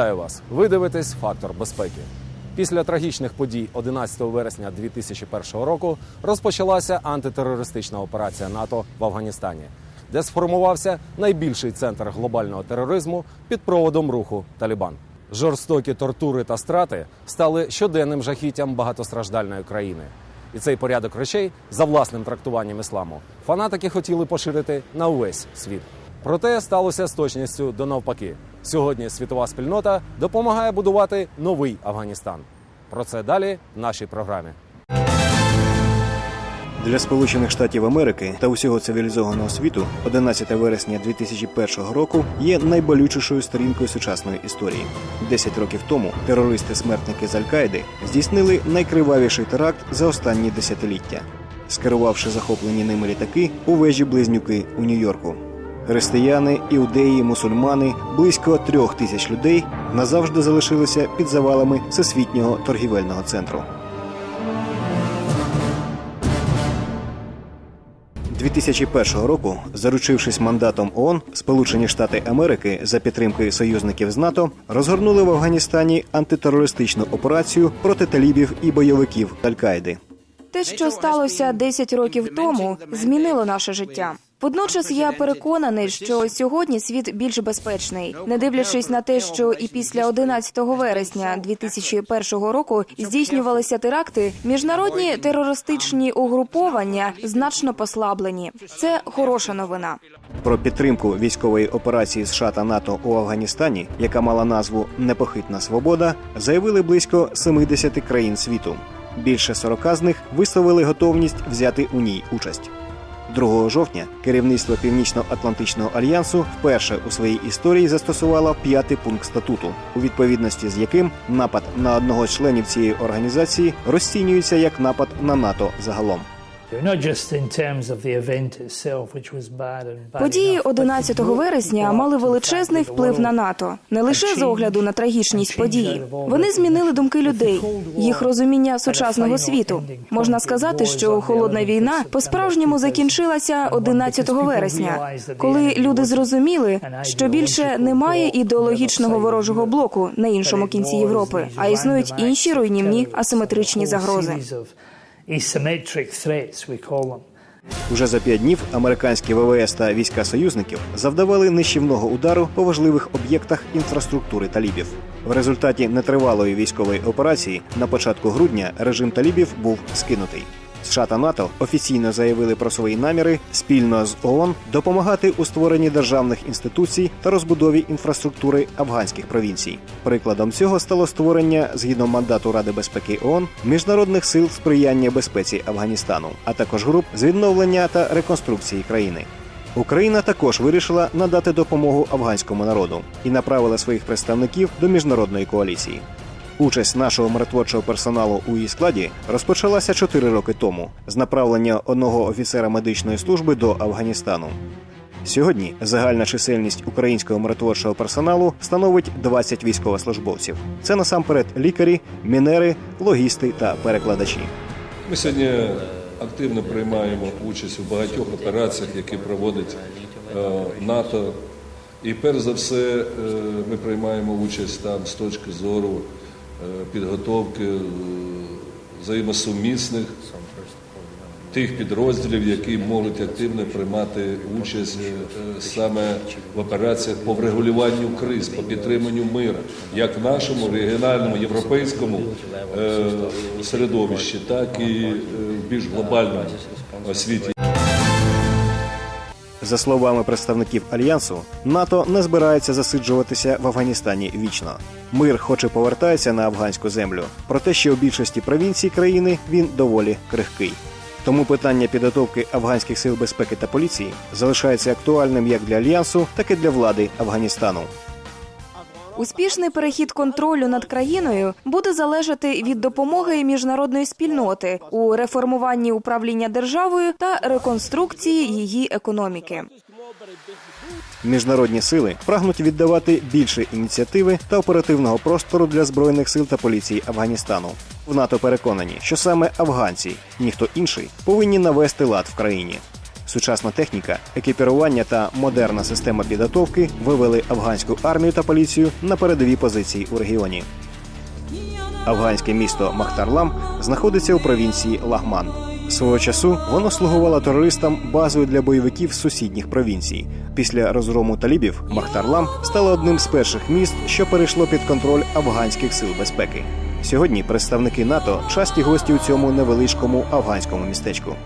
Вітаю вас! Ви дивитесь Фактор безпеки. Після трагічних подій 11 вересня 2001 року розпочалася антитерористична операція НАТО в Афганістані, де сформувався найбільший центр глобального тероризму під проводом руху Талібан. Жорстокі тортури та страти стали щоденним жахіттям багатостраждальної країни. І цей порядок речей за власним трактуванням ісламу фанатики хотіли поширити на увесь світ. Проте сталося з точністю до навпаки. Сьогодні світова спільнота допомагає будувати новий Афганістан. Про це далі в нашій програмі. Для Сполучених Штатів Америки та усього цивілізованого світу 11 вересня 2001 року є найболючішою сторінкою сучасної історії. Десять років тому терористи-смертники з Аль-Каїди здійснили найкривавіший теракт за останні десятиліття, скерувавши захоплені ними літаки у вежі близнюки у Нью-Йорку. Християни, іудеї, мусульмани, близько трьох тисяч людей назавжди залишилися під завалами всесвітнього торгівельного центру. 2001 року, заручившись мандатом ООН, Сполучені Штати Америки за підтримки союзників з НАТО розгорнули в Афганістані антитерористичну операцію проти талібів і бойовиків Аль-Каїди. Те, що сталося 10 років тому, змінило наше життя. Водночас я переконаний, що сьогодні світ більш безпечний, не дивлячись на те, що і після 11 вересня 2001 року здійснювалися теракти, міжнародні терористичні угруповання значно послаблені. Це хороша новина. Про підтримку військової операції США та НАТО у Афганістані, яка мала назву Непохитна свобода, заявили близько 70 країн світу. Більше 40 з них висловили готовність взяти у ній участь. 2 жовтня керівництво Північно-Атлантичного альянсу вперше у своїй історії застосувало п'ятий пункт статуту, у відповідності з яким напад на одного з членів цієї організації розцінюється як напад на НАТО загалом. Події 11 вересня мали величезний вплив на НАТО, не лише з огляду на трагічність події. Вони змінили думки людей, їх розуміння сучасного світу. Можна сказати, що холодна війна по-справжньому закінчилася 11 вересня, коли люди зрозуміли, що більше немає ідеологічного ворожого блоку на іншому кінці Європи, а існують інші руйнівні асиметричні загрози. Asymmetric threats, we call them. Уже за п'ять днів американські ВВС та війська союзників завдавали нищівного удару по важливих об'єктах інфраструктури талібів. В результаті нетривалої військової операції на початку грудня режим талібів був скинутий. США та НАТО офіційно заявили про свої наміри спільно з ООН допомагати у створенні державних інституцій та розбудові інфраструктури афганських провінцій. Прикладом цього стало створення згідно мандату Ради безпеки ООН міжнародних сил сприяння безпеці Афганістану, а також груп з відновлення та реконструкції країни. Україна також вирішила надати допомогу афганському народу і направила своїх представників до міжнародної коаліції. Участь нашого миротворчого персоналу у її складі розпочалася 4 роки тому з направлення одного офіцера медичної служби до Афганістану. Сьогодні загальна чисельність українського миротворчого персоналу становить 20 військовослужбовців. Це насамперед лікарі, мінери, логісти та перекладачі. Ми сьогодні активно приймаємо участь у багатьох операціях, які проводить е, НАТО. І перш за все е, ми приймаємо участь там з точки зору підготовки е, взаємосумісних тих підрозділів, які можуть активно приймати участь е, саме в операціях по врегулюванню криз, по підтриманню миру, як в нашому регіональному європейському е, середовищі, так і е, в більш глобальному світі. За словами представників альянсу, НАТО не збирається засиджуватися в Афганістані вічно. Мир, хоч і повертається на афганську землю, проте ще у більшості провінцій країни він доволі крихкий. Тому питання підготовки афганських сил безпеки та поліції залишається актуальним як для альянсу, так і для влади Афганістану. Успішний перехід контролю над країною буде залежати від допомоги міжнародної спільноти у реформуванні управління державою та реконструкції її економіки. Міжнародні сили прагнуть віддавати більше ініціативи та оперативного простору для збройних сил та поліції Афганістану. В НАТО переконані, що саме афганці, ніхто інший, повинні навести лад в країні. Сучасна техніка, екіпірування та модерна система підготовки вивели афганську армію та поліцію на передові позиції у регіоні. Афганське місто Махтарлам знаходиться у провінції Лагман. Свого часу воно слугувало терористам базою для бойовиків з сусідніх провінцій. Після розгрому талібів Махтарлам стало одним з перших міст, що перейшло під контроль афганських сил безпеки. Сьогодні представники НАТО часті гості у цьому невеличкому афганському містечку.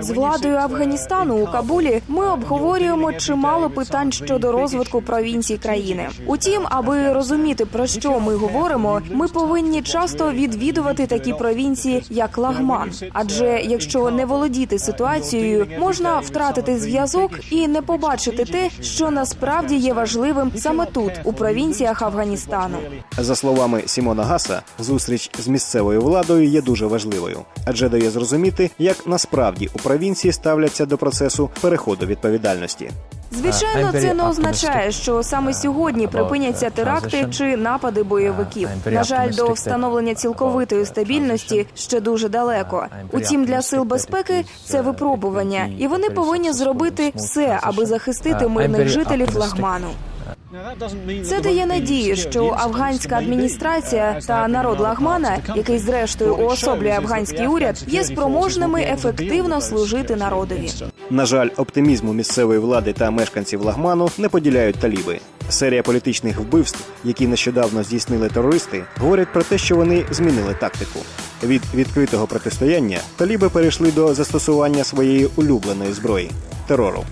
З владою Афганістану у Кабулі ми обговорюємо чимало питань щодо розвитку провінцій країни. Утім, аби розуміти про що ми говоримо, ми повинні часто відвідувати такі провінції, як Лагман. Адже якщо не володіти ситуацією, можна втратити зв'язок і не побачити те, що насправді є важливим саме тут, у провінціях Афганістану. За словами Сімона Гаса, зустріч з місцевою владою є дуже важливою, адже дає зрозуміти, як насправді у провінції ставляться до процесу переходу відповідальності. Звичайно, це не означає, що саме сьогодні припиняться теракти чи напади бойовиків. На жаль, до встановлення цілковитої стабільності ще дуже далеко. Утім, для сил безпеки це випробування, і вони повинні зробити все, аби захистити мирних жителів Лагману. Це дає надію, що афганська адміністрація та народ Лагмана, який зрештою уособлює афганський уряд, є спроможними ефективно служити народові. На жаль, оптимізму місцевої влади та мешканців Лагману не поділяють таліби. Серія політичних вбивств, які нещодавно здійснили терористи, говорять про те, що вони змінили тактику. Від відкритого протистояння таліби перейшли до застосування своєї улюбленої зброї терору.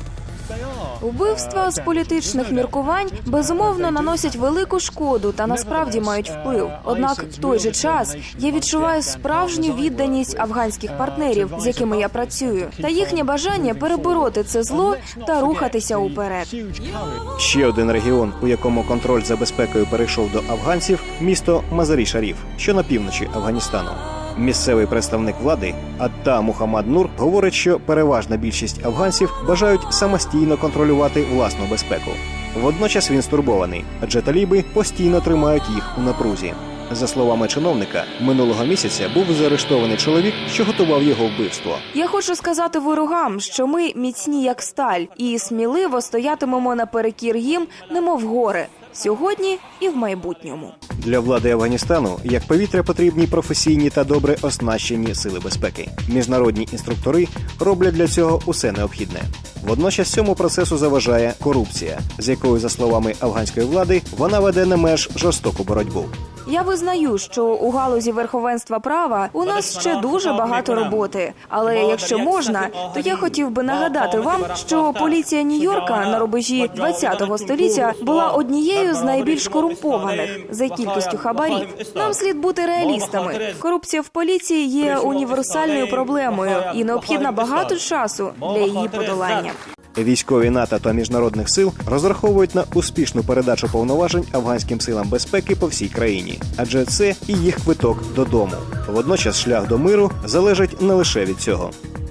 Вбивства з політичних міркувань безумовно наносять велику шкоду та насправді мають вплив. Однак в той же час я відчуваю справжню відданість афганських партнерів, з якими я працюю, та їхнє бажання перебороти це зло та рухатися уперед. Ще один регіон, у якому контроль за безпекою перейшов до афганців, місто Мазарі Шаріф, що на півночі Афганістану. Місцевий представник влади Атта Мухаммад Нур говорить, що переважна більшість афганців бажають самостійно контролювати власну безпеку. Водночас він стурбований, адже таліби постійно тримають їх у напрузі. За словами чиновника, минулого місяця був заарештований чоловік, що готував його вбивство. Я хочу сказати ворогам, що ми міцні як сталь, і сміливо стоятимемо наперекір їм, немов гори, сьогодні і в майбутньому. Для влади Афганістану як повітря потрібні професійні та добре оснащені сили безпеки. Міжнародні інструктори роблять для цього усе необхідне. Водночас цьому процесу заважає корупція, з якою, за словами афганської влади, вона веде не меж жорстоку боротьбу. Я визнаю, що у галузі верховенства права у нас ще дуже багато роботи. Але якщо можна, то я хотів би нагадати вам, що поліція Нью-Йорка на рубежі 20-го століття була однією з найбільш корумпованих за кількістю хабарів. Нам слід бути реалістами. Корупція в поліції є універсальною проблемою і необхідно багато часу для її подолання. Військові НАТО та міжнародних сил розраховують на успішну передачу повноважень афганським силам безпеки по всій країні, адже це і їх квиток додому. Водночас шлях до миру залежить не лише від цього.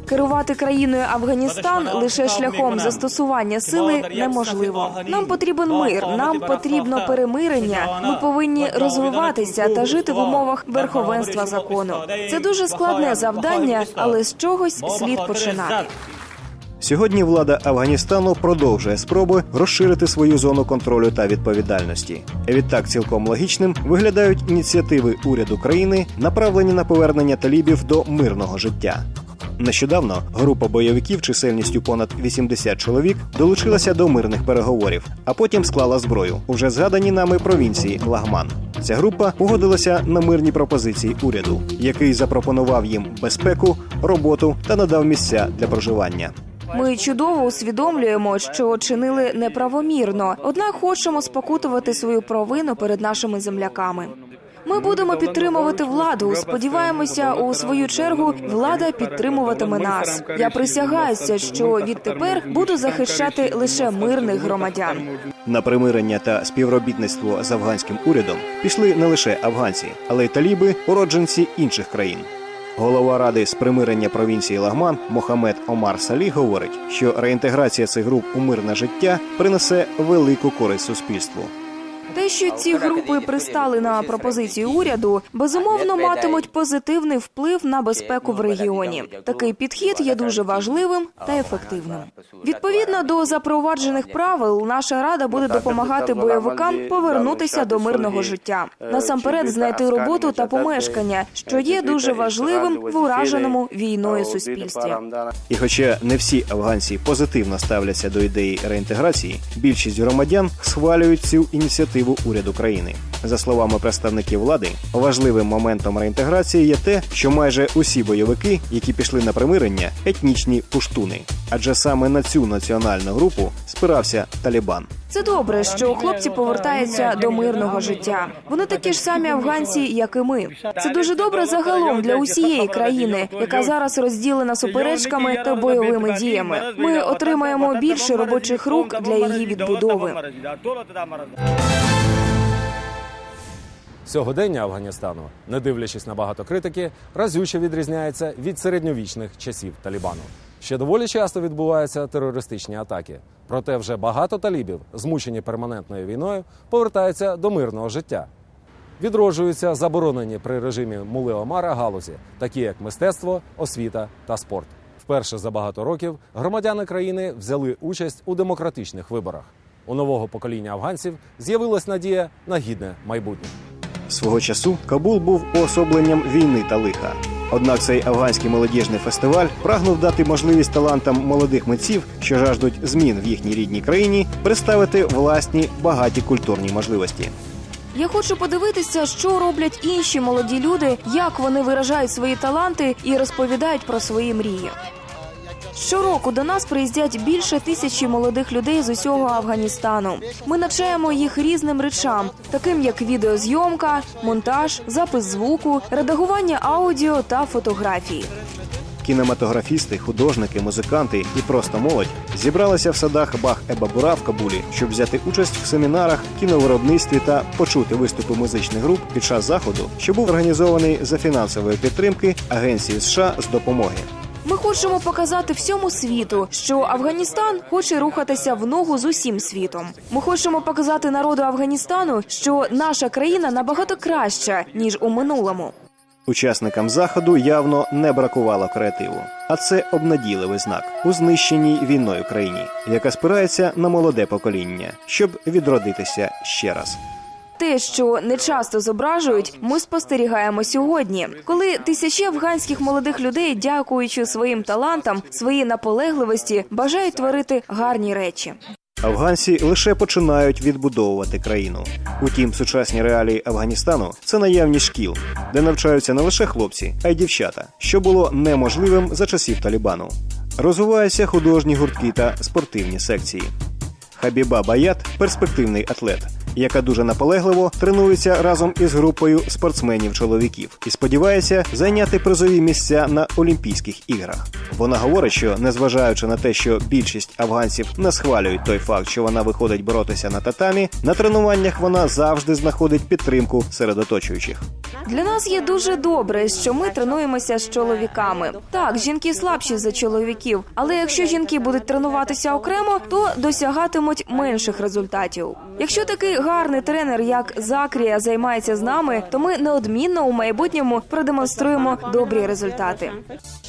Керувати країною Афганістан лише шляхом застосування сили неможливо. Нам потрібен мир, нам потрібно перемирення. Ми повинні розвиватися та жити в умовах верховенства закону. Це дуже складне завдання, але з чогось слід починати. Сьогодні влада Афганістану продовжує спроби розширити свою зону контролю та відповідальності. Відтак, цілком логічним виглядають ініціативи уряду країни, направлені на повернення талібів до мирного життя. Нещодавно група бойовиків чисельністю понад 80 чоловік долучилася до мирних переговорів, а потім склала зброю у вже згаданій нами провінції Лагман. Ця група погодилася на мирні пропозиції уряду, який запропонував їм безпеку, роботу та надав місця для проживання. Ми чудово усвідомлюємо, що чинили неправомірно, однак хочемо спокутувати свою провину перед нашими земляками. Ми будемо підтримувати владу. Сподіваємося, у свою чергу влада підтримуватиме нас. Я присягаюся, що відтепер буду захищати лише мирних громадян. На примирення та співробітництво з афганським урядом пішли не лише афганці, але й таліби, уродженці інших країн. Голова ради з примирення провінції Лагман Мохамед Омар Салі говорить, що реінтеграція цих груп у мирне життя принесе велику користь суспільству. Те, що ці групи пристали на пропозицію уряду, безумовно матимуть позитивний вплив на безпеку в регіоні. Такий підхід є дуже важливим та ефективним. Відповідно до запроваджених правил, наша рада буде допомагати бойовикам повернутися до мирного життя. Насамперед, знайти роботу та помешкання, що є дуже важливим в ураженому війною суспільстві. І хоча не всі афганці позитивно ставляться до ідеї реінтеграції, більшість громадян схвалюють цю ініціативу уряду країни. За словами представників влади, важливим моментом реінтеграції є те, що майже усі бойовики, які пішли на примирення, етнічні пуштуни, адже саме на цю національну групу спирався Талібан. Це добре, що хлопці повертаються до мирного життя. Вони такі ж самі афганці, як і ми. Це дуже добре загалом для усієї країни, яка зараз розділена суперечками та бойовими діями. Ми отримаємо більше робочих рук для її відбудови. Сьогодення Афганістану, не дивлячись на багато критики, разюче відрізняється від середньовічних часів Талібану. Ще доволі часто відбуваються терористичні атаки. Проте вже багато талібів, змучені перманентною війною, повертаються до мирного життя. Відроджуються заборонені при режимі Мули Омара галузі, такі як мистецтво, освіта та спорт. Вперше за багато років громадяни країни взяли участь у демократичних виборах. У нового покоління афганців з'явилась надія на гідне майбутнє. Свого часу Кабул був уособленням війни та лиха. Однак цей афганський молодіжний фестиваль прагнув дати можливість талантам молодих митців, що жаждуть змін в їхній рідній країні, представити власні багаті культурні можливості. Я хочу подивитися, що роблять інші молоді люди, як вони виражають свої таланти і розповідають про свої мрії. Щороку до нас приїздять більше тисячі молодих людей з усього Афганістану. Ми навчаємо їх різним речам, таким як відеозйомка, монтаж, запис звуку, редагування аудіо та фотографії. Кінематографісти, художники, музиканти і просто молодь зібралися в садах Бах Ебабура в Кабулі, щоб взяти участь в семінарах, кіновиробництві та почути виступи музичних груп під час заходу, що був організований за фінансової підтримки Агенції США з допомоги. Ми хочемо показати всьому світу, що Афганістан хоче рухатися в ногу з усім світом. Ми хочемо показати народу Афганістану, що наша країна набагато краща ніж у минулому. Учасникам заходу явно не бракувало креативу, а це обнадійливий знак у знищеній війною країні, яка спирається на молоде покоління, щоб відродитися ще раз. Те, що не часто зображують, ми спостерігаємо сьогодні, коли тисячі афганських молодих людей, дякуючи своїм талантам, своїй наполегливості, бажають творити гарні речі. Афганці лише починають відбудовувати країну. Утім, сучасні реалії Афганістану це наявність шкіл, де навчаються не лише хлопці, а й дівчата, що було неможливим за часів Талібану. Розвиваються художні гуртки та спортивні секції. Хабіба Баят перспективний атлет, яка дуже наполегливо тренується разом із групою спортсменів-чоловіків і сподівається зайняти призові місця на Олімпійських іграх. Вона говорить, що незважаючи на те, що більшість афганців не схвалюють той факт, що вона виходить боротися на татамі, на тренуваннях вона завжди знаходить підтримку серед оточуючих. Для нас є дуже добре, що ми тренуємося з чоловіками. Так, жінки слабші за чоловіків, але якщо жінки будуть тренуватися окремо, то досягатимуть менших результатів. Якщо такий гарний тренер, як Закрія, займається з нами, то ми неодмінно у майбутньому продемонструємо добрі результати.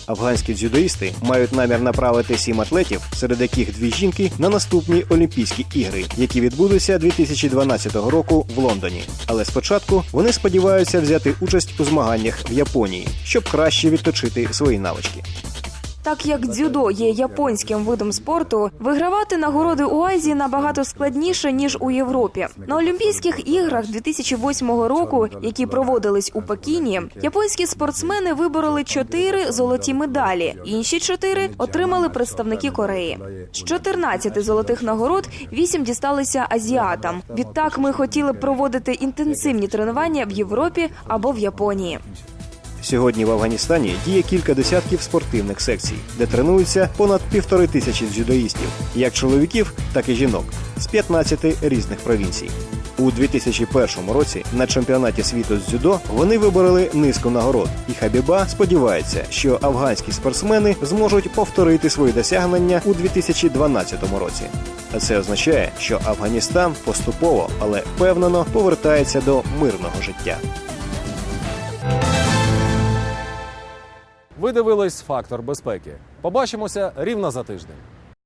Афганські дзюдоїсти мають намір направити сім атлетів, серед яких дві жінки, на наступні Олімпійські ігри, які відбудуться 2012 року в Лондоні. Але спочатку вони сподіваються взяти участь у змаганнях в Японії, щоб краще відточити свої навички. Так як дзюдо є японським видом спорту, вигравати нагороди у Азії набагато складніше ніж у Європі. На Олімпійських іграх 2008 року, які проводились у Пекіні, японські спортсмени вибороли чотири золоті медалі. Інші чотири отримали представники Кореї. З 14 золотих нагород вісім дісталися азіатам. Відтак ми хотіли проводити інтенсивні тренування в Європі або в Японії. Сьогодні в Афганістані діє кілька десятків спортивних секцій, де тренуються понад півтори тисячі дзюдоїстів, як чоловіків, так і жінок з 15 різних провінцій. У 2001 році на чемпіонаті світу з дзюдо вони вибороли низку нагород, і Хабіба сподівається, що афганські спортсмени зможуть повторити свої досягнення у 2012 році. А це означає, що Афганістан поступово, але впевнено повертається до мирного життя. Ви дивились фактор безпеки. Побачимося рівно за тиждень.